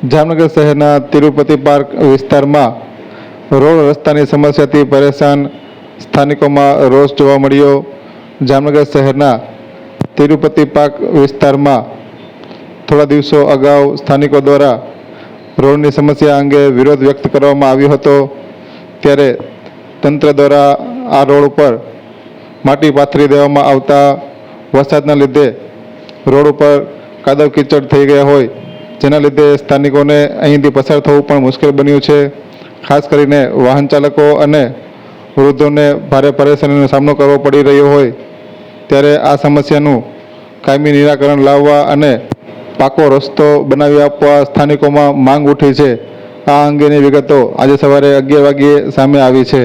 જામનગર શહેરના તિરુપતિ પાર્ક વિસ્તારમાં રોડ રસ્તાની સમસ્યાથી પરેશાન સ્થાનિકોમાં રોષ જોવા મળ્યો. જામનગર શહેરના તિરુપતિ પાર્ક વિસ્તારમાં થોડા દિવસો અગાઉ સ્થાનિકો દ્વારા રોડની સમસ્યા અંગે વિરોધ વ્યક્ત કરવામાં આવ્યો હતો. ત્યારે તંત્ર દ્વારા આ રોડ ઉપર માટી પાથરી દેવામાં આવતા વરસાદના લીધે રોડ ઉપર કાદવ કીચડ થઈ ગયા હોય. જેના લીધે સ્થાનિકોને અહીંથી પસાર થવું પણ મુશ્કેલ બન્યું છે. ખાસ કરીને વાહન ચાલકો અને વૃદ્ધોને ભારે પરેશાનીનો સામનો કરવો પડી રહ્યો હોય, ત્યારે આ સમસ્યાનું કાયમી નિરાકરણ લાવવા અને પાકો રસ્તો બનાવી આપવા સ્થાનિકોમાં માંગ ઉઠી છે. આ અંગેની વિગતો આજે સવારે અગિયાર વાગ્યે સામે આવી છે.